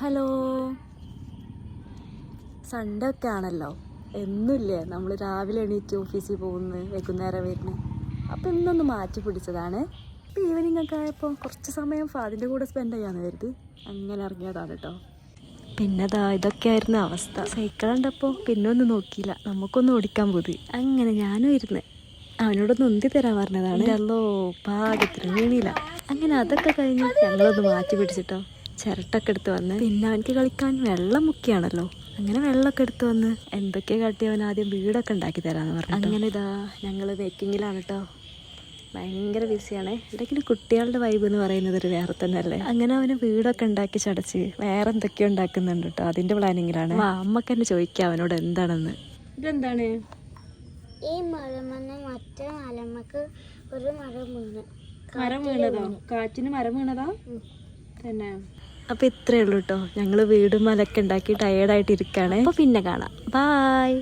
Hello. Sunday ഒക്കെ ആണല്ലോ എന്നില്ലേ നമ്മൾ രാവിലെ എണീറ്റ് ഓഫീസിൽ പോകുന്നു വൈകുന്നേരം വരുന്നു അപ്പം ഇന്നൊന്ന് മാറ്റി പിടിച്ചതാണ്. ഇപ്പം ഈവനിങ് ഒക്കെ ആയപ്പോൾ കുറച്ച് സമയം ഫാദിന്റെ കൂടെ സ്പെൻഡ് ചെയ്യാന്ന് കരുതി. അങ്ങനെ ഇറങ്ങിയതാണ് കേട്ടോ പിന്നെ ദാ ഇതൊക്കെയായിരുന്നു അവസ്ഥ. സൈക്കിൾ കണ്ടപ്പോൾ പിന്നെ ഒന്നും നോക്കിയില്ല. നമുക്കൊന്ന് ഓടിക്കാൻ പോതി. അങ്ങനെ ഞാനും ഇരുന്ന് അവനോടൊന്ന് ഉന്തി തരാൻ പറഞ്ഞതാണ്. അല്ലോ പാകത്തിന് വീണില്ല അങ്ങനെ അതൊക്കെ കഴിഞ്ഞ് ഞങ്ങളൊന്ന് മാറ്റി പിടിച്ചിട്ടോ ചിരട്ടൊക്കെ എടുത്ത് വന്ന് പിന്നെ അവനക്ക് കളിക്കാൻ വെള്ളം മുക്കിയാണല്ലോ. അങ്ങനെ വെള്ളമൊക്കെ എടുത്ത് വന്ന് എന്തൊക്കെ കാട്ടി അവൻ ആദ്യം വീടൊക്കെ ഉണ്ടാക്കി തരാന്ന് പറഞ്ഞു അങ്ങനെ ഇതാ ഞങ്ങൾ മേക്കിങ്ങിലാണ് കേട്ടോ ഭയങ്കര ബിസിയാണ് ഇടയ്ക്കിന് കുട്ടികളുടെ വൈബ് എന്ന് പറയുന്നത് ഒരു വേറെ തന്നെ അല്ലേ അങ്ങനെ അവന് വീടൊക്കെ ഉണ്ടാക്കി ചടച്ച് വേറെ എന്തൊക്കെയോ ഉണ്ടാക്കുന്നുണ്ട് കേട്ടോ അതിന്റെ പ്ലാനിങ്ങിലാണ് അമ്മയ്ക്ക് തന്നെ ചോദിക്കാം അവനോട് എന്താണെന്ന്. ഇതെന്താണ്? ഈ മരം മറ്റേ മലമ്മക്ക് ഒരു മരം വീണ്. മരം വീണതോ? കാറ്റിന് മരം വീണതാ? അപ്പൊ ഇത്രേ ഉള്ളൂ കേട്ടോ ഞങ്ങൾ വീടും മലക്കെ ഉണ്ടാക്കി ടയേർഡായിട്ട് ഇരിക്കാണ് അപ്പൊ പിന്നെ കാണാം. ബായ്